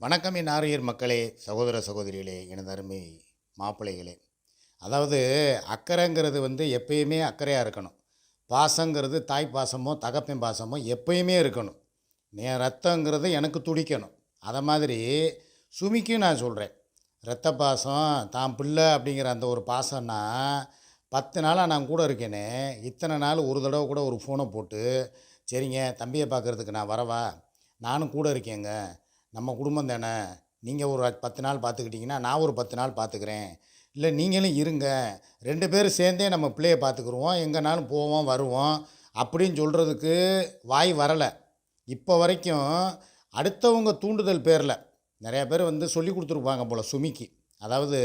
வணக்கம் என் ஆரியர் மக்களே சகோதர சகோதரிகளே எனது அருமை மாப்பிள்ளைகளே. அதாவது அக்கறைங்கிறது வந்து எப்பயுமே அக்கறையாக இருக்கணும். பாசங்கிறது தாய் பாசமோ தகப்பன் பாசமோ எப்பயுமே இருக்கணும். என் ரத்தங்கிறது எனக்கு துடிக்கணும். அதை மாதிரி சுமிக்கும் நான் சொல்கிறேன் ரத்த பாசம் தான் பிள்ளை அப்படிங்கிற அந்த ஒரு பாசம்னா பத்து நாளாக நான் கூட இருக்கேனே இத்தனை நாள் ஒரு தடவை கூட ஒரு ஃபோனை போட்டு சரிங்க தம்பியை பார்க்குறதுக்கு நான் வரவா? நானும் கூட இருக்கேங்க. நம்ம குடும்பம் தானே? நீங்கள் ஒரு பத்து நாள் பார்த்துக்கிட்டிங்கன்னா நான் ஒரு பத்து நாள் பார்த்துக்கிறேன். இல்லை நீங்களும் இருங்க. ரெண்டு பேரும் சேர்ந்தே நம்ம பிள்ளையை பார்த்துக்குருவோம். எங்கேனாலும் போவோம் வருவோம். அப்படின்னு சொல்கிறதுக்கு வாய் வரலை. இப்போ வரைக்கும் அடுத்தவங்க தூண்டுதல் பேரில் நிறையா பேர் வந்து சொல்லி கொடுத்துருப்பாங்க போல் சுமிக்கு. அதாவது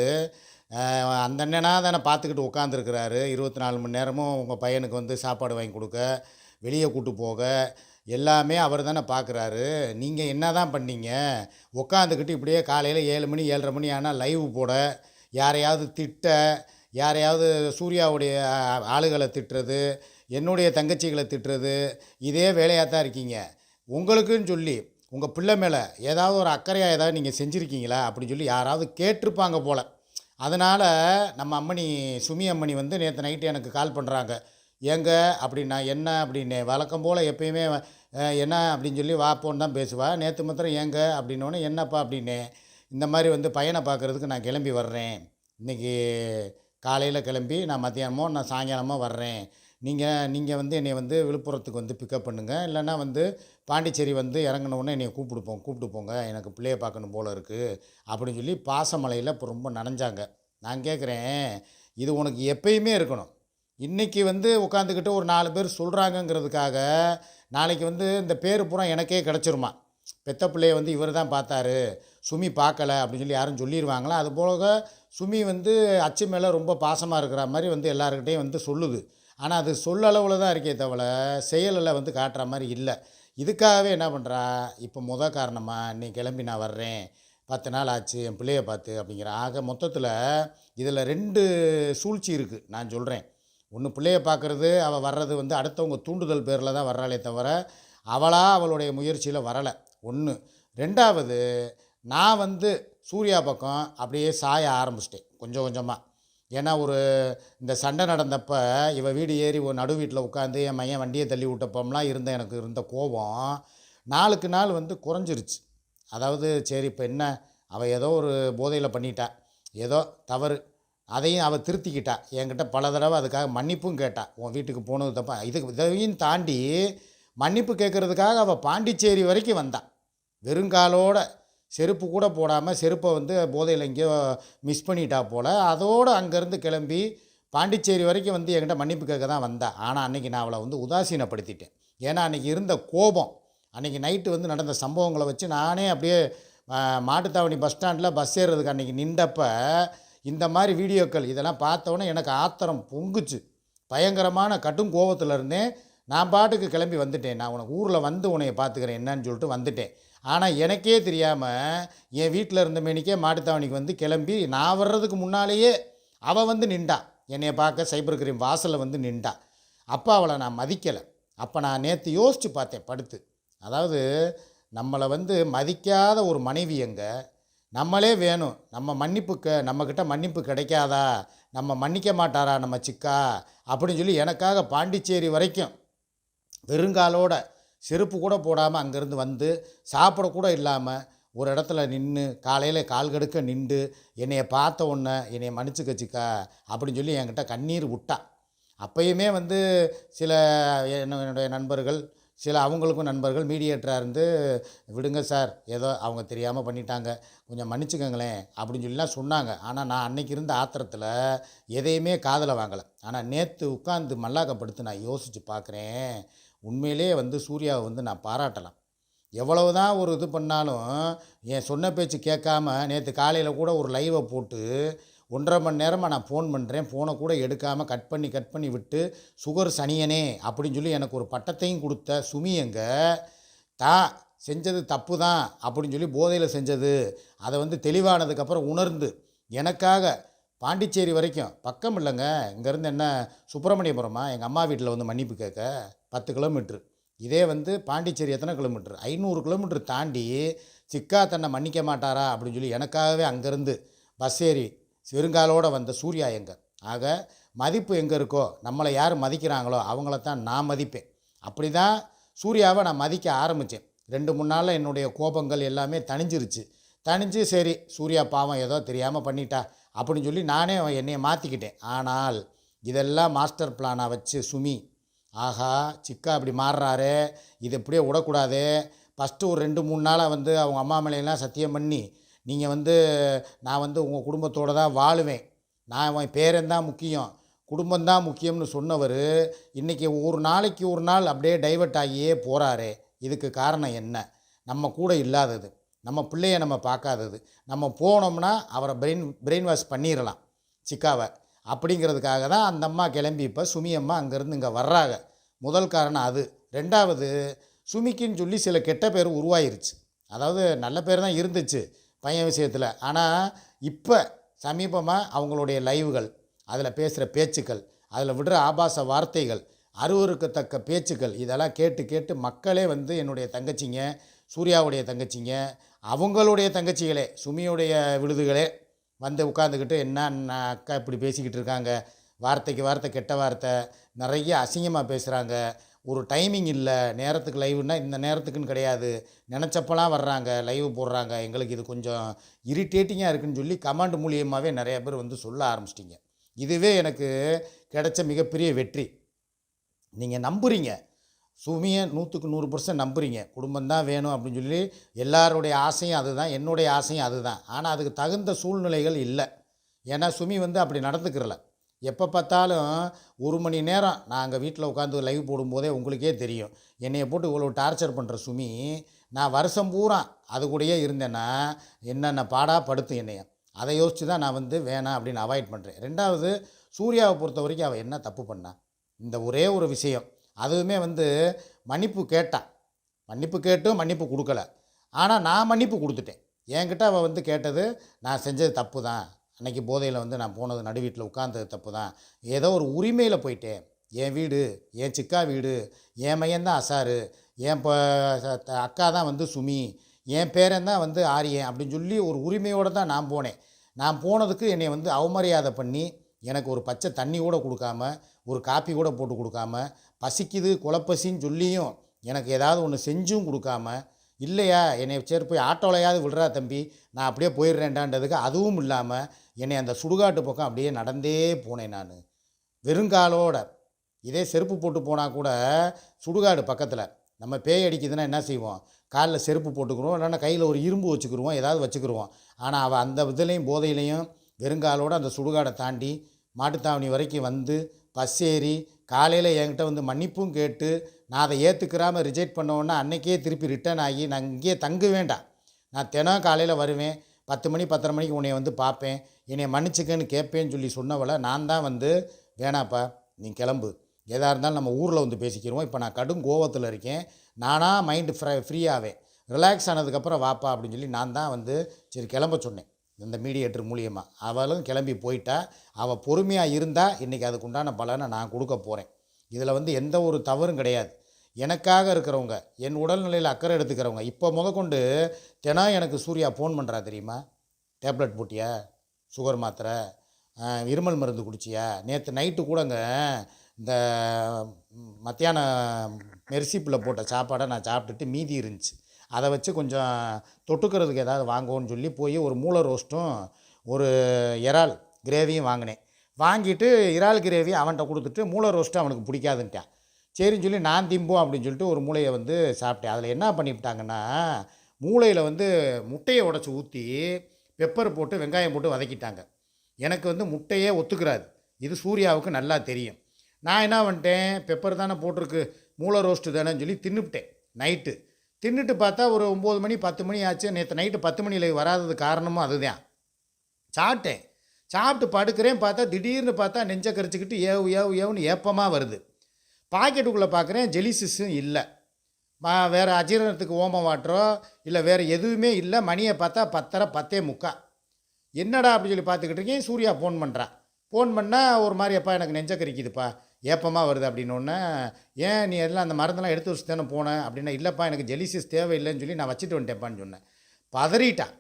அந்த அண்ணனா தானே பார்த்துக்கிட்டு உட்காந்துருக்கிறாரு இருபத்தி நாலு மணி நேரமும் உங்கள் பையனுக்கு வந்து சாப்பாடு வாங்கி கொடுக்க வெளியே கூட்டு போக எல்லாமே அவர் தானே பார்க்குறாரு. நீங்கள் என்ன தான் பண்ணீங்க? உட்காந்துக்கிட்டு இப்படியே காலையில் ஏழு மணி ஏழரை மணி ஆனால் லைவ் போட யாரையாவது திட்ட யாரையாவது சூர்யாவுடைய ஆளுகளை திட்டுறது என்னுடைய தங்கச்சிகளை திட்டுறது இதே வேலையாக தான் இருக்கீங்க. உங்களுக்குன்னு சொல்லி உங்கள் பிள்ளை மேலே ஏதாவது ஒரு அக்கறையாக ஏதாவது நீங்கள் செஞ்சுருக்கீங்களா? அப்படின்னு சொல்லி யாராவது கேட்டிருப்பாங்க போல். அதனால் நம்ம அம்மணி சுமி அம்மணி வந்து நேற்று நைட்டு எனக்கு கால் பண்ணுறாங்க ஏங்க அப்படின்னா என்ன அப்படின்னு. வழக்கம் போல் எப்பயுமே என்ன அப்படின்னு சொல்லி வாப்போன்னு தான் பேசுவாள் நேற்று மாத்திரம் ஏங்க அப்படின்னோடனே என்னப்பா அப்படின்னு. இந்த மாதிரி வந்து பையனை பார்க்குறதுக்கு நான் கிளம்பி வர்றேன். இன்றைக்கி காலையில் கிளம்பி நான் மத்தியானமோ நான் சாயங்காலமோ வர்றேன். நீங்கள் நீங்கள் வந்து என்னை வந்து விழுப்புரத்துக்கு வந்து பிக்கப் பண்ணுங்கள் இல்லைன்னா வந்து பாண்டிச்சேரி வந்து இறங்குனவுடனே என்னை கூப்பிட்டு போங்க கூப்பிட்டு போங்க. எனக்கு பிள்ளையை பார்க்கணும் போல் இருக்குது அப்படின்னு சொல்லி பாசமலையில் இப்போ ரொம்ப நனைஞ்சாங்க. நான் கேட்குறேன் இது உனக்கு எப்பயுமே இருக்கணும். இன்றைக்கி வந்து உட்காந்துக்கிட்டு ஒரு நாலு பேர் சொல்கிறாங்கங்கிறதுக்காக நாளைக்கு வந்து இந்த பேர் பூரா எனக்கே கிடச்சிருமா. பெத்த பிள்ளைய வந்து இவர் தான் பார்த்தாரு. சுமி பார்க்கல அப்படின்னு சொல்லி யாரும் சொல்லிடுவாங்களா அது போக சுமி வந்து அச்சு மேலே ரொம்ப பாசமாக இருக்கிற மாதிரி வந்து எல்லாருக்கிட்டையும் வந்து சொல்லுது. ஆனால் அது சொல்லளவில் தான் இருக்கே தவிர செயலில் வந்து காட்டுற மாதிரி இல்லை. இதுக்காகவே என்ன பண்ணுறா இப்போ முத காரணமாக நீ கிளம்பி நான் வர்றேன். பத்து நாள் ஆச்சு என் பிள்ளைய பார்த்து அப்படிங்கிற. ஆக மொத்தத்தில் இதில் ரெண்டு சூழ்ச்சி இருக்குது நான் சொல்கிறேன் ஒன்று பிள்ளைய பார்க்குறது அவள் வர்றது வந்து அடுத்தவங்க தூண்டுதல் பேரில் தான் வர்றாளே தவிர அவளாக அவளுடைய முயற்சியில் வரலை. ஒன்று ரெண்டாவது நான் வந்து சூர்யா பக்கம் அப்படியே சாய ஆரம்பிச்சிட்டேன் கொஞ்சம் கொஞ்சமாக ஏன்னா ஒரு இந்த சண்டை நடந்தப்போ இவ வீடு ஏறி ஒரு நடு வீட்டில் உட்காந்து என் மையன் வண்டியை தள்ளி விட்டப்பம்லாம் இருந்த எனக்கு இருந்த கோபம் நாளுக்கு நாள் வந்து குறைஞ்சிருச்சு. அதாவது சரி இப்போ என்ன? அவள் ஏதோ ஒரு போதையில் பண்ணிட்டா. ஏதோ தவறு. அதையும் அவள் திருத்திக்கிட்டா. என்கிட்ட பல தடவை அதுக்காக மன்னிப்பும் கேட்டாள் உன் வீட்டுக்கு போனது தப்பா. இதுக்கு இதையும் தாண்டி மன்னிப்பு கேட்குறதுக்காக அவள் பாண்டிச்சேரி வரைக்கும் வந்தாள் வெறுங்காலோட செருப்பு கூட போடாமல் செருப்பை வந்து போதையில் எங்கேயோ மிஸ் பண்ணிட்டா போல். அதோடு அங்கேருந்து கிளம்பி பாண்டிச்சேரி வரைக்கும் வந்து என்கிட்ட மன்னிப்பு கேட்க தான் வந்தேன் ஆனால் அன்றைக்கி நான் அவளை வந்து உதாசீனப்படுத்திட்டேன். ஏன்னா அன்றைக்கி இருந்த கோபம் அன்றைக்கி நைட்டு வந்து நடந்த சம்பவங்களை வச்சு நானே அப்படியே மாட்டுத்தாவணி பஸ் ஸ்டாண்டில் பஸ் ஏறுறதுக்கு அன்றைக்கி நின்றப்போ இந்த மாதிரி வீடியோக்கள் இதெல்லாம் பார்த்தோன்னே எனக்கு ஆத்திரம் பொங்குச்சு. பயங்கரமான கடும் கோபத்தில் இருந்தேன். நான் பாட்டுக்கு கிளம்பி வந்துட்டேன். நான் உனக்கு ஊரில் வந்து உன்னைய பார்த்துக்கிறேன் என்னன்னு சொல்லிட்டு வந்துட்டேன். ஆனால் எனக்கே தெரியாமல் என் வீட்டில் இருந்த மேனிக்கே மாட்டுத்தாவணிக்கு வந்து கிளம்பி நான் வர்றதுக்கு முன்னாலேயே அவள் வந்து நின்றா. என்னைய பார்க்க சைபர் கிரீம் வாசலில் வந்து நின்றா. அப்போ அவளை நான் மதிக்கலை. அப்போ நான் நேற்று யோசித்து பார்த்தேன் படுத்து. அதாவது நம்மளை வந்து மதிக்காத ஒரு மனைவி எங்கே? நம்மளே வேணும். நம்ம மன்னிப்புக்கு நம்மக்கிட்ட மன்னிப்பு கிடைக்காதா? நம்ம மன்னிக்க மாட்டாரா நம்ம சிக்கா? அப்படின்னு சொல்லி எனக்காக பாண்டிச்சேரி வரைக்கும் வெறுங்காலோட செருப்பு கூட போடாமல் அங்கேருந்து வந்து சாப்பிடக்கூட இல்லாமல் ஒரு இடத்துல நின்று காலையில் கால் கடுக்க நின்று என்னைய பார்த்த உடனே என்னைய மன்னிச்சுக்க சிக்கா அப்படின்னு சொல்லி என்கிட்ட கண்ணீர் விட்டா. அப்பயுமே வந்து சில என்ன- என்னுடைய நண்பர்கள் சில அவங்களுக்கும் நண்பர்கள் மீடியேட்டராக இருந்து விடுங்க சார் ஏதோ அவங்க தெரியாமல் பண்ணிட்டாங்க கொஞ்சம் மன்னிச்சுக்கோங்களேன் அப்படின்னு சொல்லிலாம் சொன்னாங்க. ஆனால் நான் அன்னைக்கு இருந்த ஆத்திரத்தில் எதையுமே காதலை வாங்கலை. ஆனால் நேற்று உட்காந்து மல்லாக்கப்படுத்து நான் யோசித்து பார்க்குறேன் உண்மையிலேயே வந்து சூர்யாவை வந்து நான் பாராட்டலாம். எவ்வளவு தான் ஒரு இது பண்ணாலும் என் சொன்ன பேச்சு கேட்காம நேற்று காலையில் கூட ஒரு லைவை போட்டு ஒன்றரை மணி நேரமாக நான் ஃபோன் பண்ணுறேன் ஃபோனை கூட எடுக்காமல் கட் பண்ணி கட் பண்ணி விட்டு சுகர் சனியனே அப்படின்னு சொல்லி எனக்கு ஒரு பட்டத்தையும் கொடுத்த சுமி எங்கே தா செஞ்சது தப்பு தான் அப்படின்னு சொல்லி போதையில் செஞ்சது. அதை வந்து தெளிவானதுக்கப்புறம் உணர்ந்து எனக்காக பாண்டிச்சேரி வரைக்கும் பக்கம் இல்லைங்க. இங்கேருந்து என்ன சுப்பிரமணியபுரமா? எங்கள் அம்மா வீட்டில் வந்து மன்னிப்பு கேட்க பத்து கிலோமீட்ரு. இதே வந்து பாண்டிச்சேரி எத்தனை கிலோமீட்ரு? ஐநூறு கிலோமீட்டர் தாண்டி சிக்கா தன்னை மன்னிக்க மாட்டாரா? அப்படின்னு சொல்லி எனக்காகவே அங்கேருந்து பஸ் ஏறி வெறுங்காலோட வந்த சூர்யா எங்கே? ஆக மதிப்பு எங்கே இருக்கோ நம்மளை யார் மதிக்கிறாங்களோ அவங்கள தான் நான் மதிப்பேன். அப்படி தான் சூர்யாவை நான் மதிக்க ஆரம்பித்தேன் ரெண்டு மூணு நாளில் என்னுடைய கோபங்கள் எல்லாமே தணிஞ்சிருச்சு. தணிஞ்சு சரி சூர்யா பாவம் ஏதோ தெரியாமல் பண்ணிட்டா அப்படின்னு சொல்லி நானே என்னையை மாற்றிக்கிட்டேன் ஆனால் இதெல்லாம் மாஸ்டர் பிளானாக வச்சு சுமி ஆஹா சிக்கா இப்படி மாறுறாரு இது எப்படியே விடக்கூடாது. ஃபஸ்ட்டு ஒரு ரெண்டு மூணு நாளாக வந்து அவங்க அம்மா மேலையெல்லாம் சத்தியம் பண்ணி நீங்கள் வந்து நான் வந்து உங்கள் குடும்பத்தோடு தான் வாழுவேன். நான் அவன் பேரன்தான் முக்கியம். குடும்பம்தான் முக்கியம்னு சொன்னவர் இன்றைக்கி ஒரு நாளைக்கு ஒரு நாள் அப்படியே டைவர்ட் ஆகியே போகிறாரே இதுக்கு காரணம் என்ன? நம்ம கூட இல்லாதது. நம்ம பிள்ளைய நம்ம பார்க்காதது. நம்ம போனோம்னா அவரை பிரெயின் பிரெயின் வாஷ் பண்ணிடலாம் சிக்காவை. அப்படிங்கிறதுக்காக தான் அந்த அம்மா கிளம்பி இப்போ சுமி அம்மா அங்கேருந்து இங்கே வர்றாங்க. முதல் காரணம் அது. ரெண்டாவது சுமிக்குன்னு சொல்லி சில கெட்ட பேர் உருவாயிருச்சு. அதாவது நல்ல பேர் தான் இருந்துச்சு. பையன் விஷயத்தில். ஆனால் இப்போ சமீபமாக அவங்களுடைய லைவுகள் அதில் பேசுகிற பேச்சுக்கள் அதில் விடுற ஆபாச வார்த்தைகள் அருவருக்கத்தக்க பேச்சுக்கள் இதெல்லாம் கேட்டு கேட்டு மக்களே வந்து என்னுடைய தங்கச்சிங்க சூர்யாவுடைய தங்கச்சிங்க அவங்களுடைய தங்கச்சிகளே சுமியுடைய விழுதுகளே வந்து உட்காந்துக்கிட்டு என்ன அக்கா இப்படி பேசிக்கிட்டு இருக்காங்க வார்த்தைக்கு வார்த்தை கெட்ட வார்த்தை நிறைய அசிங்கமாக பேசுகிறாங்க ஒரு டைமிங் இல்லை நேரத்துக்கு லைவுன்னா இந்த நேரத்துக்குன்னு கிடையாது. நினச்சப்பெல்லாம் வர்றாங்க லைவ் போடுறாங்க. எங்களுக்கு இது கொஞ்சம் இரிட்டேட்டிங்காக இருக்குதுன்னு சொல்லி கமாண்ட் மூலியமாகவே நிறைய பேர் வந்து சொல்ல ஆரம்பிச்சிட்டிங்க. இதுவே எனக்கு கிடைச்ச மிகப்பெரிய வெற்றி. நீங்கள் நம்புறீங்க. சுமியை நூற்றுக்கு நூறு பர்சன்ட் நம்புறீங்க. குடும்பம் தான் வேணும் அப்படின்னு சொல்லி எல்லாருடைய ஆசையும் அதுதான். என்னுடைய ஆசையும் அதுதான். ஆனால் அதுக்கு தகுந்த சூழ்நிலைகள் இல்லை. ஏன்னா சுமி வந்து அப்படி நடந்துக்கிறல. எப்போ பார்த்தாலும் ஒரு மணி நேரம் நாங்கள் வீட்டில் உட்காந்து லைவ் போடும்போதே உங்களுக்கே தெரியும். என்னையை போட்டு இவ்வளோ டார்ச்சர் பண்ணுற சுமி நான் வருஷம் பூரா அது கூடயே இருந்தேன்னா என்னென்ன பாடா படுத்து என்னைய. அதை யோசித்து தான் நான் வந்து வேணாம் அப்படின்னு அவாய்ட் பண்ணுறேன் ரெண்டாவது சூர்யாவை பொறுத்த வரைக்கும் அவள் என்ன தப்பு பண்ணா? இந்த ஒரே ஒரு விஷயம். அதுவுமே வந்து மன்னிப்பு கேட்டான் மன்னிப்பு கேட்டும் மன்னிப்பு கொடுக்கல. ஆனால் நான் மன்னிப்பு கொடுத்துட்டேன். என்கிட்ட அவள் வந்து கேட்டது நான் செஞ்சது தப்பு தான். அன்றைக்கி போதையில் வந்து நான் போனது நடு வீட்டில் உட்காந்தது தப்பு தான் ஏதோ ஒரு உரிமையில் போயிட்டேன். என் வீடு என் சிக்கா வீடு என் மையன் தான் அசாரு என் ப த- அக்கா தான் வந்து சுமி என் பேரன் தான் வந்து ஆரியன் அப்படின்னு சொல்லி ஒரு உரிமையோடு தான் நான் போனேன். நான் போனதுக்கு என்னை வந்து அவமரியாதை பண்ணி எனக்கு ஒரு பச்சை தண்ணி கூட கொடுக்காம ஒரு காப்பி கூட போட்டு கொடுக்காம பசிக்குது குலப்பசின்னு சொல்லியும் எனக்கு ஏதாவது ஒன்று செஞ்சும் கொடுக்காம இல்லையா? என்னை சரி போய் ஆட்டோலையாவது விடுறா தம்பி. நான் அப்படியே போயிடுறேன்டான்றதுக்கு அதுவும் இல்லாமல் என்னை அந்த சுடுகாட்டு பக்கம் அப்படியே நடந்தே போனேன் நான். வெறுங்காலோட. இதே செருப்பு போட்டு போனால் கூட சுடுகாடு பக்கத்தில் நம்ம பேய் அடிக்குதுன்னா என்ன செய்வோம்? காலில் செருப்பு போட்டுக்கிறோம் இல்லைன்னா கையில் ஒரு இரும்பு வச்சுக்கிடுவோம் ஏதாவது வச்சுக்கிடுவோம் ஆனால் அவள் அந்த இதுலேயும் போதையிலையும் வெறுங்காலோட அந்த சுடுகாடை தாண்டி மாட்டுத்தாவணி வரைக்கும் வந்து பஸ் ஏறி காலையில் என்கிட்ட வந்து மன்னிப்பும் கேட்டு நான் அதை ஏற்றுக்கிறாமல் ரிஜெக்ட் பண்ணோன்னா அன்றைக்கே திருப்பி ரிட்டர்ன் ஆகி நான் இங்கேயே தங்க வேண்டாம் நான் தினம் காலையில் வருவேன். பத்து மணி பத்தரை மணிக்கு உன்னை வந்து பார்ப்பேன். என்னை மன்னிச்சுக்கன்னு கேட்பேன்னு சொல்லி சொன்னவளை நான் தான் வந்து வேணாப்பா நீ கிளம்பு. எதாக இருந்தாலும் நம்ம ஊரில் வந்து பேசிக்கிறோம் இப்போ நான் கடும் கோவத்தில் இருக்கேன். நானாக மைண்டு ஃப்ரை ஃப்ரீயாவேன் ரிலாக்ஸ் ஆனதுக்கப்புறம் வாப்பா அப்படின்னு சொல்லி நான் தான் வந்து சரி கிளம்ப சொன்னேன். இந்த மீடியேட்டர் மூலியமாக அவளும் கிளம்பி போயிட்டா அவள் பொறுமையாக இருந்தால் இன்றைக்கி அதுக்குண்டான பலனை நான் கொடுக்க போகிறேன் இதில் வந்து எந்த ஒரு தவறும் கிடையாது. எனக்காக இருக்கிறவங்க என் உடல்நிலையில் அக்கறை எடுத்துக்கிறவங்க இப்போ முதற்கொண்டு தினம் எனக்கு சூர்யா ஃபோன் பண்ணுறா தெரியுமா? டேப்லெட் போட்டியா? சுகர் மாத்திரை? இருமல் மருந்து குடிச்சியா? நேற்று நைட்டு கூடங்க இந்த மத்தியானம் மெர்சிப்பில் போட்ட சாப்பாடை நான் சாப்பிட்டுட்டு மீதி இருந்துச்சு. அதை வச்சு கொஞ்சம் தொட்டுக்கிறதுக்கு ஏதாவது வாங்குவோன்னு சொல்லி போய் ஒரு மூளை ரோஸ்ட்டும் ஒரு இறால் கிரேவியும் வாங்கினேன். வாங்கிட்டு இறால் கிரேவி அவன்கிட்ட கொடுத்துட்டு மூளை ரோஸ்ட்டு அவனுக்கு பிடிக்காதுன்ட்டான். சரின்னு சொல்லி நான் திம்போம் அப்படின்னு சொல்லிட்டு ஒரு மூளையை வந்து சாப்பிட்டேன். அதில் என்ன பண்ணிவிட்டாங்கன்னா மூளையில் வந்து முட்டையை உடச்சி ஊற்றி பெப்பர் போட்டு வெங்காயம் போட்டு வதக்கிட்டாங்க. எனக்கு வந்து முட்டையே ஒத்துக்கிறாது. இது சூர்யாவுக்கு நல்லா தெரியும். நான் என்ன பண்ணிட்டேன் பெப்பர் தானே போட்டிருக்கு மூளை ரோஸ்ட்டு தானேன்னு சொல்லி தின்னுவிட்டேன். நைட்டு. தின்னுட்டு பார்த்தா ஒரு ஒம்பது மணி பத்து மணி ஆச்சு. நேற்று நைட்டு பத்து மணியில் வராதது காரணமும் அதுதான். சாப்பிட்டேன். சாப்பிட்டு படுக்கிறேன் பார்த்தா திடீர்னு பார்த்தா நெஞ்சை கரிச்சிக்கிட்டு ஏவு ஏவு ஏவுன்னு ஏப்பமாக வருது. பாக்கெட்டுக்குள்ளே பார்க்குறேன் ஜெலிசிஸும் இல்லை. வேறு அஜீரணத்துக்கு ஓமம் வாட்டரோ இல்லை வேறு எதுவுமே இல்லை. மணியை பார்த்தா பத்தரை பத்தே முக்கா. என்னடா அப்படின்னு சொல்லி பார்த்துக்கிட்டு இருக்கேன் சூர்யா ஃபோன் பண்ணுறான் ஃபோன் பண்ணால் ஒரு மாதிரி அப்பா எனக்கு நெஞ்ச கறிக்குதுப்பா ஏப்பமாக வருது அப்படின்னோடனே ஏன் நீ எல்லாம் அந்த மருந்தெல்லாம் எடுத்து வச்சு தானே போனேன் அப்படின்னா இல்லைப்பா எனக்கு ஜெலிசிஸ் தேவையில்லைன்னு சொல்லி நான் வச்சுட்டு வந்துட்டேன்ப்பான்னு சொன்னேன். பதறிட்டான்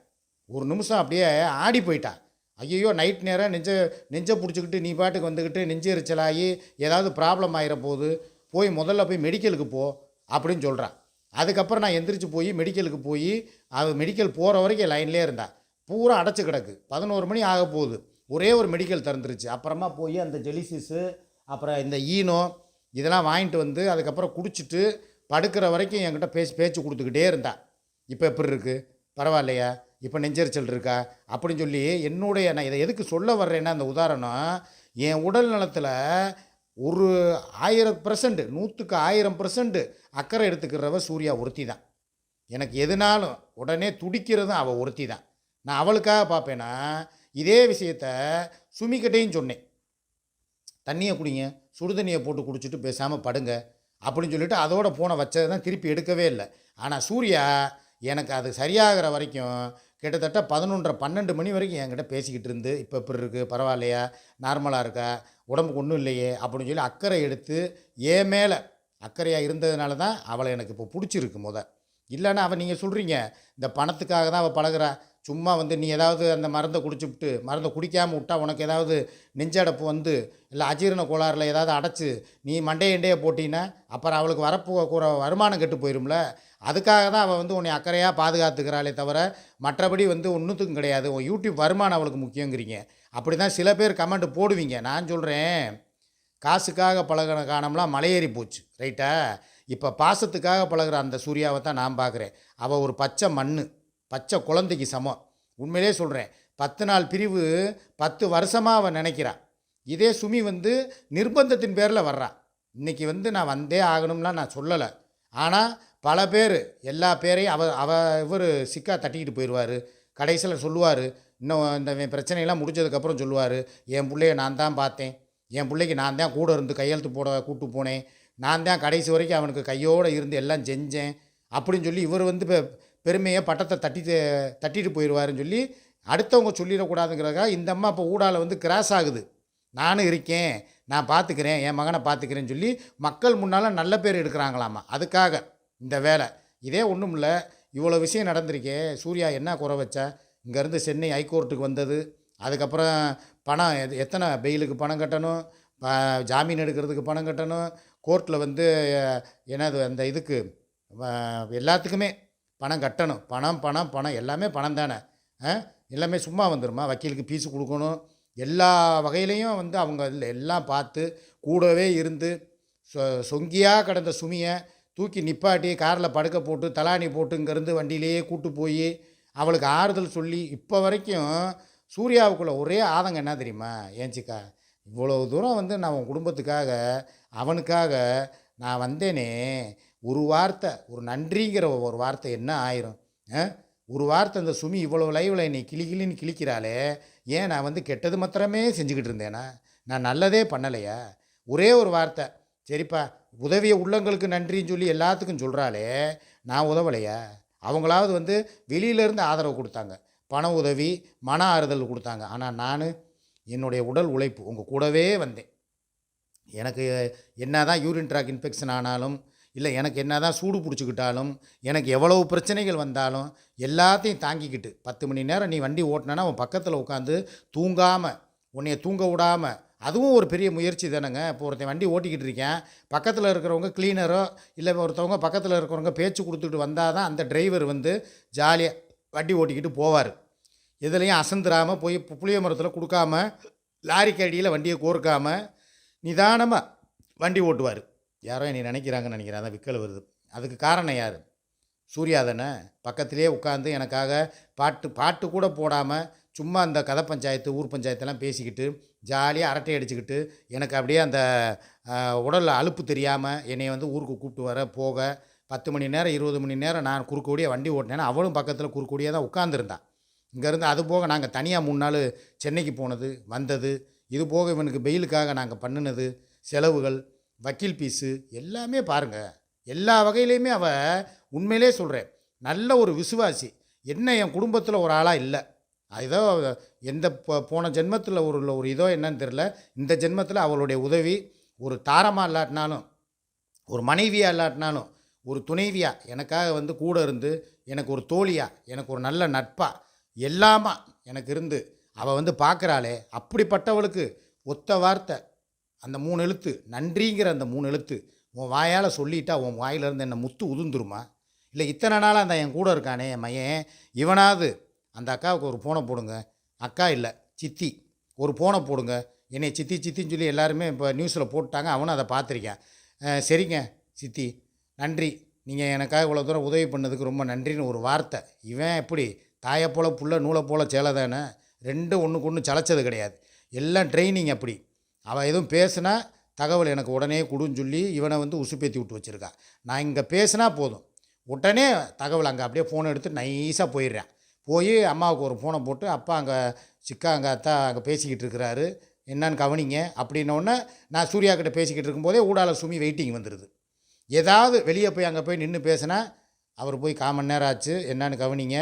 ஒரு நிமிஷம் அப்படியே ஆடி போயிட்டான் ஐயோ நைட் நேரம் நெஞ்ச நெஞ்சை பிடிச்சிக்கிட்டு நீ பாட்டுக்கு வந்துக்கிட்டு நெஞ்சு எரிச்சலாகி ஏதாவது ப்ராப்ளம் ஆகிற போது போய் முதல்ல போய் மெடிக்கலுக்கு போ அப்படின்னு சொல்கிறான் அதுக்கப்புறம் நான் எந்திரிச்சு போய் மெடிக்கலுக்கு போய் அது மெடிக்கல் போகிற வரைக்கும் லைன்லேயே இருந்தான் பூரா அடைச்சி கிடக்கு. பதினோரு மணி ஆக போகுது ஒரே ஒரு மெடிக்கல் திறந்துருச்சு. அப்புறமா போய் அந்த ஜெலிசிஸு அப்புறம் இந்த ஈனோ இதெல்லாம் வாங்கிட்டு வந்து அதுக்கப்புறம் குடிச்சிட்டு படுக்கிற வரைக்கும் என்கிட்ட பேச்சு பேச்சு கொடுத்துக்கிட்டே இருந்தா. இப்போ எப்படி இருக்குது பரவாயில்லையா? இப்போ நெஞ்சரிச்சல் இருக்கா? அப்படின்னு சொல்லி என்னுடைய நான் இதை எதுக்கு சொல்ல வர்றேன்னா அந்த உதாரணம் என் உடல் நலத்தில் ஒரு ஆயிரம் பர்சன்ட் நூற்றுக்கு ஆயிரம் பர்சன்ட் அக்கறை எடுத்துக்கிறவ சூர்யா ஒருத்தி தான். எனக்கு எதுனாலும் உடனே துடிக்கிறதும் அவள் ஒருத்தி தான். நான் அவளுக்காக பார்ப்பேன்னா இதே விஷயத்த சுமிக்கிட்டையும் சொன்னேன். தண்ணியை குடிங்க சுடு தண்ணியை போட்டு குடிச்சிட்டு பேசாமல் படுங்க அப்படின்னு சொல்லிட்டு அதோட ஃபோனை வச்சதை தான் திருப்பி எடுக்கவே இல்லை. ஆனால் சூர்யா எனக்கு அது சரியாகிற வரைக்கும் கிட்டத்தட்ட பதினொன்றரை பன்னெண்டு மணி வரைக்கும் என்கிட்ட பேசிக்கிட்டு இருந்து இப்போ எப்படி இருக்குது பரவாயில்லையா? நார்மலாக இருக்கா? உடம்புக்கு ஒன்றும் இல்லையே? அப்படின்னு சொல்லி அக்கறை எடுத்து ஏன் மேலே அக்கறையாக இருந்ததுனால தான் அவளை எனக்கு இப்போ பிடிச்சிருக்கு முத. இல்லைன்னா அவள் நீங்கள் சொல்கிறீங்க இந்த பணத்துக்காக தான் அவள் பழகுறா. சும்மா வந்து நீ ஏதாவது அந்த மருந்தை குடிச்சுப்புட்டு மருந்தை குடிக்காமல் விட்டா உனக்கு ஏதாவது நெஞ்சடைப்பு வந்து இல்லை அஜீரண கோளாறில் ஏதாவது அடைச்சி நீ மண்டைய இண்டையை போட்டின்னா அப்புறம் அவளுக்கு வரப்போ கூற வருமானம் கெட்டு போயிரும்ல. அதுக்காக தான் அவள் வந்து உன்னை அக்கறையாக பாதுகாத்துக்கிறாளே தவிர மற்றபடி வந்து ஒன்றுத்துக்கும் கிடையாது. உன் யூடியூப் வருமானம் அவளுக்கு முக்கியங்கிறீங்க. அப்படி தான் சில பேர் கமெண்ட் போடுவீங்க. நான் சொல்கிறேன் காசுக்காக பழகின காணம்லாம் மலையேறி போச்சு ரைட்டா? இப்போ பாசத்துக்காக பழகுற அந்த சூர்யாவை தான் நான் பார்க்குறேன் அவள் ஒரு பச்சை மண் பச்சை குழந்தைக்கு சமம். உண்மையிலே சொல்கிறேன் பத்து நாள் பிரிவு பத்து வருஷமாக அவன் நினைக்கிறான். இதே சுமி வந்து நிர்பந்தத்தின் பேரில் வர்றா. இன்றைக்கி வந்து நான் வந்தே ஆகணும்லாம் நான் சொல்லலை. ஆனால் பல பேர் எல்லா பேரையும் அவ அவ இவர் சிக்கா தட்டிக்கிட்டு போயிடுவார் கடைசியில் சொல்லுவார் இன்னும் இந்த பிரச்சனையெல்லாம் முடிஞ்சதுக்கப்புறம் சொல்லுவார். என் பிள்ளைய நான் தான் பார்த்தேன். என் பிள்ளைக்கு நான் தான் கூட இருந்து கையெழுத்து போட கூட்டு போனேன். நான் தான் கடைசி வரைக்கும் அவனுக்கு கையோடு இருந்து எல்லாம் செஞ்சேன். அப்படின்னு சொல்லி இவர் வந்து இப்போ பெருமையை பட்டத்தை தட்டி தட்டிட்டு போயிடுவாருன்னு சொல்லி அடுத்தவங்க சொல்லிடக்கூடாதுங்கிறதுக்காக இந்த அம்மா இப்போ ஊடால வந்து கிராஸ் ஆகுது. நானும் இருக்கேன் நான் பார்த்துக்கிறேன் என் மகனை பார்த்துக்கிறேன்னு சொல்லி மக்கள் முன்னால் நல்ல பேர் எடுக்கிறாங்களாமா? அதுக்காக இந்த வேலை. இதே ஒன்றும் இல்லை இவ்வளோ விஷயம் நடந்திருக்கே சூர்யா என்ன குறை வச்சா? இங்கேருந்து சென்னை ஹைகோர்ட்டுக்கு வந்தது அதுக்கப்புறம் பணம் எது எத்தனை பெயிலுக்கு பணம் கட்டணும்? ஜாமீன் எடுக்கிறதுக்கு பணம் கட்டணும்? கோர்ட்டில் வந்து என்னது அந்த இதுக்கு எல்லாத்துக்குமே பணம் கட்டணும். பணம் பணம் பணம். எல்லாமே பணம் தானே. ஆ? எல்லாமே சும்மா வந்துடுமா வக்கீலுக்கு ஃபீஸு கொடுக்கணும். எல்லா வகையிலையும் வந்து அவங்க இல்ல- எல்லாம் பார்த்து கூடவே இருந்து சொ சொங்கியாக கிடந்த சுமியை தூக்கி நிப்பாட்டி காரில் படுக்க போட்டு தலாணி போட்டு இங்கேருந்து வண்டியிலேயே கூட்டு போய் அவளுக்கு ஆறுதல் சொல்லி இப்போ வரைக்கும் சூர்யாவுக்குள்ள ஒரே ஆதங்கம் என்ன தெரியுமா? ஏஞ்சிக்கா இவ்வளோ தூரம் வந்து நான் உன் குடும்பத்துக்காக அவனுக்காக நான் வந்தேனே. ஒரு வார்த்தை ஒரு நன்றிங்கிற ஒரு வார்த்தை என்ன ஆயிரும்? ஆ? ஒரு வார்த்தை இந்த சுமி இவ்வளோ லைவில் நீ கிளி கிளின்னு கிளிக்கிறாளே ஏன் நான் வந்து கெட்டது மாத்திரமே செஞ்சுக்கிட்டு இருந்தேனா? நான் நல்லதே பண்ணலையா? ஒரே ஒரு வார்த்தை சரிப்பா உதவிய உள்ளங்களுக்கு நன்றின்னு சொல்லி எல்லாத்துக்கும் சொல்கிறாளே நான் உதவலையா? அவங்களாவது வந்து வெளியிலேருந்து ஆதரவு கொடுத்தாங்க பண உதவி மன ஆறுதல் கொடுத்தாங்க. ஆனால் நான் என்னுடைய உடல் உழைப்பு உங்கள் கூடவே வந்தேன். எனக்கு என்ன தான் யூரின் ட்ராக் இன்ஃபெக்ஷன் ஆனாலும் இல்லை எனக்கு என்ன தான் சூடு பிடிச்சிக்கிட்டாலும் எனக்கு எவ்வளவு பிரச்சனைகள் வந்தாலும் எல்லாத்தையும் தாங்கிக்கிட்டு பத்து மணி நேரம் நீ வண்டி ஓட்டினா அவன் பக்கத்தில் உட்காந்து தூங்காமல் உன்னைய தூங்க விடாமல் அதுவும் ஒரு பெரிய முயற்சி தானேங்க. இப்போ ஒருத்தன் வண்டி ஓட்டிக்கிட்டு இருக்கேன் பக்கத்தில் இருக்கிறவங்க க்ளீனரோ இல்லை ஒருத்தவங்க பக்கத்தில் இருக்கிறவங்க பேச்சு கொடுத்துட்டு வந்தால் தான் அந்த டிரைவர் வந்து ஜாலியாக வண்டி ஓட்டிக்கிட்டு போவார். எதுலேயும் அசந்துராமல் போய் புளிய மரத்தில் கொடுக்காம லாரிக்கு அடியில் வண்டியை கோர்க்காம நிதானமாக வண்டி ஓட்டுவார். யாரோ என்னை நினைக்கிறாங்கன்னு நினைக்கிறேன். அதான் விக்கல் வருது. அதுக்கு காரணம் யார்? சூர்யா தானே? பக்கத்திலே உட்காந்து எனக்காக பாட்டு பாட்டு கூட போடாமல் சும்மா அந்த கதை பஞ்சாயத்து ஊர் பஞ்சாயத்தெல்லாம் பேசிக்கிட்டு ஜாலியாக அரட்டை அடிச்சுக்கிட்டு எனக்கு அப்படியே அந்த உடலில் அலுப்பு தெரியாமல் என்னை வந்து ஊருக்கு கூப்பிட்டு வர போக பத்து மணி நேரம் இருபது மணி நேரம் நான் குறுக்கோடியே வண்டி ஓட்டினேன்னா அவளும் பக்கத்தில் குறுக்கோடியே தான் உட்காந்துருந்தான் இங்கேருந்து அது போக நாங்கள் தனியாக மூணு நாள் சென்னைக்கு போனது வந்தது. இது போக இவனுக்கு பெயிலுக்காக நாங்கள் பண்ணினது செலவுகள் வக்கீல் பீஸு எல்லாமே பாருங்கள் எல்லா வகையிலையுமே அவள் உண்மையிலே சொல்கிறேன் நல்ல ஒரு விசுவாசி. என்ன என் குடும்பத்தில் ஒரு ஆளாக இல்லை. ஏதோ எந்த போன ஜென்மத்தில் ஒரு ஒரு இதோ என்னன்னு தெரில இந்த ஜென்மத்தில் அவளுடைய உதவி ஒரு தாரமாக இல்லாட்டினாலும் ஒரு மனைவியாக இல்லாட்டினாலும் ஒரு துணைவியாக எனக்காக வந்து கூட இருந்து எனக்கு ஒரு தோழியாக எனக்கு ஒரு நல்ல நட்பாக எல்லாமா எனக்கு இருந்து அவள் வந்து பார்க்குறாளே அப்படிப்பட்டவளுக்கு ஒத்த வார்த்தை. அந்த மூணு எழுத்து நன்றிங்கிற அந்த மூணு எழுத்து உன் வாயால் சொல்லிட்டா உன் வாயிலிருந்து என்ன முத்து உதுந்துருமா இல்லை இத்தனை நாளாக அந்த என் கூட இருக்கானே என் மையன் இவனாவது அந்த அக்காவுக்கு ஒரு ஃபோனை போடுங்க. அக்கா இல்லை சித்தி ஒரு ஃபோனை போடுங்க. என்னை சித்தி சித்தின்னு சொல்லி எல்லாருமே இப்போ நியூஸில் போட்டாங்க அவனும் அதை பார்த்துருக்கேன். சரிங்க சித்தி நன்றி. நீங்கள் எனக்காக இவ்வளோ தூரம் உதவி பண்ணதுக்கு ரொம்ப நன்றின்னு ஒரு வார்த்தை. இவன் எப்படி தாயை போல் புள்ள நூலை போல சேலை தானே? ரெண்டும் ஒன்றுக்கு ஒன்று சளைச்சது கிடையாது. எல்லாம் ட்ரைனிங் அப்படி. அவள் எதுவும் பேசுனா தகவல் எனக்கு உடனே கொடுன்னு சொல்லி இவனை வந்து உசுப்பேத்தி விட்டு வச்சுருக்கா. நான் இங்கே பேசினா போதும். உடனே தகவல் அங்கே அப்படியே ஃபோனை எடுத்து நைஸாக போயிடுறேன். போய் அம்மாவுக்கு ஒரு ஃபோனை போட்டு அப்பா அங்கே சிக்கா அங்கே அத்தா அங்கே பேசிக்கிட்டு இருக்கிறாரு. என்னன்னு கவனிங்க. அப்படின்னோடனே நான் சூர்யா கிட்ட பேசிக்கிட்டு இருக்கும்போதே ஊடால சுமி வெயிட்டிங் வந்துடுது ஏதாவது வெளியே போய் அங்கே போய் நின்று பேசினா அவர் போய் கால் மணி நேரம் ஆச்சு. என்னன்னு கவனிங்க.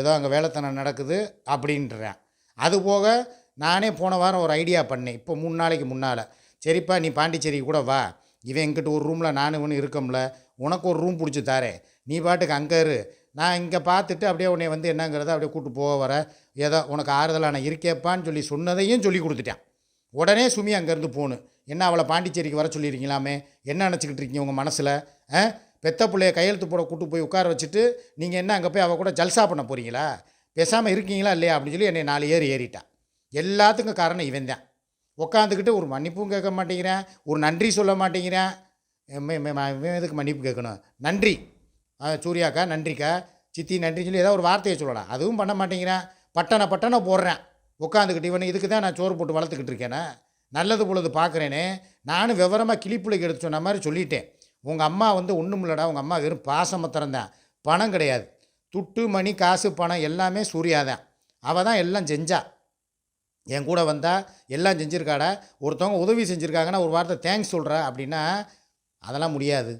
ஏதோ அங்கே வேலைத்தனம் நடக்குது. அப்படின்றேன். அது போக நானே போன வாரம் ஒரு ஐடியா பண்ணேன். இப்போ மூணு நாளைக்கு முன்னால். சரிப்பா நீ பாண்டிச்சேரி கூட வா. இவன் எங்கிட்ட ஒரு ரூமில் நானும் இவனு இருக்கோம்ல. உனக்கு ஒரு ரூம் பிடிச்சி தாரேன். நீ பாட்டுக்கு அங்கே இரு. நான் இங்கே பார்த்துட்டு அப்படியே உன்னை வந்து என்னங்கிறத அப்படியே கூப்பிட்டு போக வர. ஏதோ உனக்கு ஆறுதலாக நான் இருக்கேப்பான்னு சொல்லி சொன்னதையும் சொல்லி கொடுத்துட்டேன். உடனே சுமி அங்கேருந்து போகணும் என்ன அவளை பாண்டிச்சேரிக்கு வர சொல்லியிருக்கீங்களாமே? என்ன நினச்சிக்கிட்டு இருக்கீங்க உங்கள் மனசில்? ஆ? பெத்த பிள்ளைய கையெழுத்து போட கூட்டு போய் உட்கார வச்சுட்டு நீங்கள் என்ன அங்கே போய் அவள் கூட ஜல்சா பண்ண போகிறீங்களா பேசாமல் இருக்கீங்களா இல்லையா? அப்படின்னு சொல்லி என்னை நாலு ஏறி ஏறிட்டான். எல்லாத்துக்கும் காரணம் இவன் தான் உட்காந்துக்கிட்டு ஒரு மன்னிப்பும் கேட்க மாட்டேங்கிறேன். ஒரு நன்றி சொல்ல மாட்டேங்கிறேன். இவன் எதுக்கு மன்னிப்பு கேட்கணும்? நன்றி. சூர்யாக்கா நன்றிக்கா. சித்தி நன்றி சொல்லி ஏதாவது ஒரு வார்த்தையை சொல்லலாம் அதுவும் பண்ண மாட்டேங்கிறேன். பட்டனை பட்டனை போடுறேன். உட்காந்துக்கிட்டு இவனை இதுக்கு தான் நான் சோறு போட்டு வளர்த்துக்கிட்டு இருக்கேனே. நல்லது பொழுது பார்க்குறேன்னு நானும் விவரமாக கிளிப்புள்ளைக்கு எடுத்து சொன்ன மாதிரி சொல்லிட்டேன். உங்கள் அம்மா வந்து ஒன்றும் இல்லைடா. உங்கள் அம்மா வெறும் பாசமத்திரம் தான். பணம் கிடையாது. துட்டு மணி காசு பணம் எல்லாமே சூர்யா தான். அவள் தான் எல்லாம் செஞ்சா. என் கூட வந்தால் எல்லாம் செஞ்சுருக்காடா ஒருத்தவங்க உதவி செஞ்சுருக்காங்கன்னா ஒரு வார்த்தை தேங்க்ஸ் சொல்கிற அப்படின்னா அதெல்லாம் முடியாது.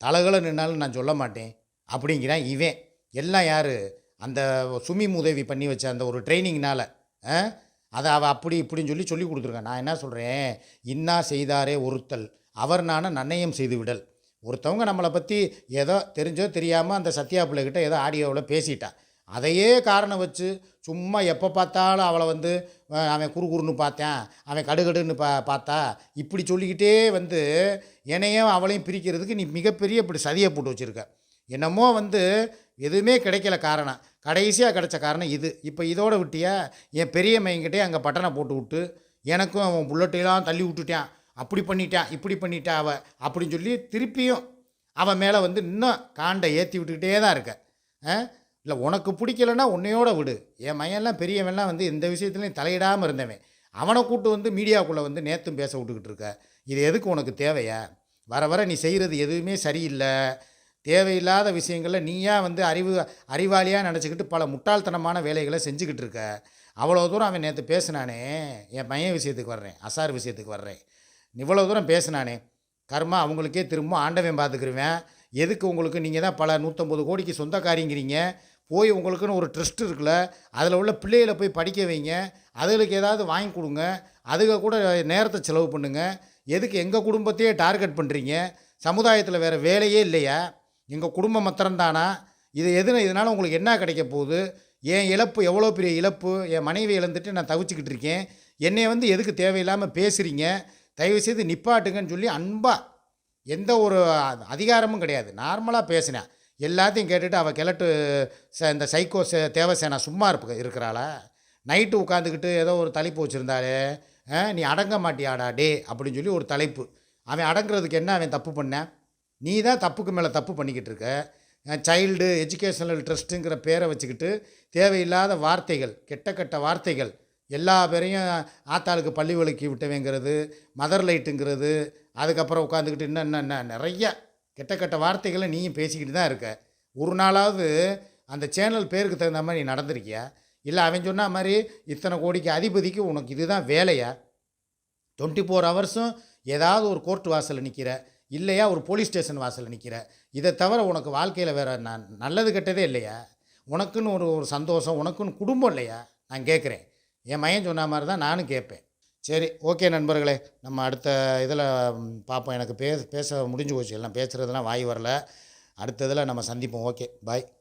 தலகளை நின்னாலும் நான் சொல்ல மாட்டேன். அப்படிங்கிறான் இவன். எல்லாம் யார்? அந்த சுமி உதவி பண்ணி வச்ச அந்த ஒரு ட்ரைனிங்னால். அதை அவள் அப்படி இப்படின்னு சொல்லி சொல்லி கொடுத்துருக்கேன் நான் என்ன சொல்கிறேன் இன்னா செய்தாரே ஒருத்தல். அவர் நான நன்னயம் செய்து விடல். ஒருத்தவங்க நம்மளை பற்றி ஏதோ தெரிஞ்சோ தெரியாமல் அந்த சத்யா பிள்ளைகிட்ட ஏதோ ஆடியோவில் பேசிட்டான் அதையே காரணம் வச்சு சும்மா எப்போ பார்த்தாலும் அவளை வந்து அவன் அவன் குறுகுறுன்னு பார்த்தேன் அவன் கடுகடுன்னு பா பார்த்தா இப்படி சொல்லிக்கிட்டே வந்து என்னையும் அவளையும் பிரிக்கிறதுக்கு நீ மிகப்பெரிய இப்படி சதியை போட்டு வச்சுருக்க. என்னமோ வந்து எதுவுமே கிடைக்கல காரணம். கடைசியாக கிடைச்ச காரணம் இது. இப்போ இதோட விட்டியா என் பெரிய மையன்கிட்டே அங்கே பட்டனை போட்டு விட்டு எனக்கும் அவன் புல்லட்டையெல்லாம் தள்ளி விட்டுட்டான். அப்படி பண்ணிட்டான் இப்படி பண்ணிட்டா அவ அப்படின்னு சொல்லி திருப்பியும் அவன் மேலே வந்து இன்னும் காண்டை ஏற்றி விட்டுக்கிட்டே தான் இருக்க. இல்லை உனக்கு பிடிக்கலன்னா உன்னையோட விடு. என் மையெல்லாம் பெரியவன்லாம் வந்து எந்த விஷயத்துலையும் தலையிடாமல் இருந்தவன். அவனை கூட்டு வந்து மீடியாக்குள்ளே வந்து நேற்றும் பேச விட்டுக்கிட்டு இருக்க. இது எதுக்கு உனக்கு தேவையா? வர வர நீ செய்கிறது எதுவுமே சரியில்லை. தேவையில்லாத விஷயங்களில் நீயா வந்து அறிவு அறிவாளியாக நினச்சிக்கிட்டு பல முட்டாள்தனமான வேலைகளை செஞ்சுக்கிட்டு இருக்க. அவ்வளோ தூரம் அவன் நேற்று பேசினானே. என் பையன் விஷயத்துக்கு வர்றேன். அசார் விஷயத்துக்கு வர்றேன். இவ்வளோ தூரம் பேசினானே. கர்மா அவங்களுக்கே திரும்ப ஆண்டவன் பார்த்துக்கிருவேன். எதுக்கு உங்களுக்கு நீங்கள் தான் பல நூற்றம்பது கோடிக்கு சொந்தக்காரிங்கிறீங்க? போய் உங்களுக்குன்னு ஒரு ட்ரஸ்ட் இருக்குல்ல அதில் உள்ள பிள்ளைகளை போய் படிக்க வைங்க அதுகளுக்கு ஏதாவது வாங்கி கொடுங்க அதுக கூட நேரத்தை செலவு பண்ணுங்கள் எதுக்கு எங்கள் குடும்பத்தையே டார்கெட் பண்ணுறீங்க சமுதாயத்தில் வேறு வேலையே இல்லையா எங்கள் குடும்பம் மாத்திரம்தானா இது எது இதனால் உங்களுக்கு என்ன கிடைக்க போகுது என் இழப்பு எவ்வளோ பெரிய இழப்பு என் மனைவி இழந்துட்டு நான் தவிச்சுக்கிட்டு இருக்கேன் என்னை வந்து எதுக்கு தேவையில்லாமல் பேசுகிறீங்க தயவுசெய்து நிப்பாட்டுங்கன்னு சொல்லி அன்பாக எந்த ஒரு அதிகாரமும் கிடையாது நார்மலாக பேசினேன். எல்லாத்தையும் கேட்டுட்டு அவள் கிழட்டு ச இந்த சைக்கோ சே தேவசேனா சும்மா இருப்ப இருக்கிறாளா? நைட்டு உட்காந்துக்கிட்டு ஏதோ ஒரு தலைப்பு வச்சுருந்தாலே நீ அடங்க மாட்டியாடா டே அப்படின்னு சொல்லி ஒரு தலைப்பு. அவன் அடங்குறதுக்கு என்ன அவன் தப்பு பண்ணேன் நீ தான் தப்புக்கு மேலே தப்பு பண்ணிக்கிட்டு இருக்க. சைல்டு எஜுகேஷனல் ட்ரஸ்ட்டுங்கிற பேரை வச்சுக்கிட்டு தேவையில்லாத வார்த்தைகள் கெட்ட கெட்ட வார்த்தைகள் எல்லா பேரையும் ஆத்தாளுக்கு பள்ளி விளக்கி விட்டவேங்கிறது மதர் லைட்டுங்கிறது அதுக்கப்புறம் உட்காந்துக்கிட்டு இன்னும் என்ன நிறைய கெட்ட கெட்ட வார்த்தைகளை நீயும் பேசிக்கிட்டு தான் இருக்க. ஒரு நாளாவது அந்த சேனல் பேருக்கு தகுந்த மாதிரி நீ நடந்திருக்கியா? இல்லை அவன் சொன்ன மாதிரி இத்தனை கோடிக்கு அதிபதிக்கு உனக்கு இதுதான் வேலையா? டுவெண்ட்டி ஃபோர் ஹவர்ஸும் ஏதாவது ஒரு கோர்ட் வாசலில் நிற்கிற இல்லையா ஒரு போலீஸ் ஸ்டேஷன் வாசலில் நிற்கிற இதை தவிர உனக்கு வாழ்க்கையில் வேறு நான் நல்லது கெட்டதே இல்லையா? உனக்குன்னு ஒரு ஒரு சந்தோஷம் உனக்குன்னு குடும்பம் இல்லையா? நான் கேட்குறேன். என் மையன் சொன்ன மாதிரி தான் நானும் கேட்பேன். சரி ஓகே நண்பர்களே. நம்ம அடுத்த இதில் பார்ப்போம். எனக்கு பேச பேச முடிஞ்சு போச்சு. எல்லாம் பேசுகிறதுலாம் வாய் வரல. அடுத்த இதில் நம்ம சந்திப்போம். Okay bye.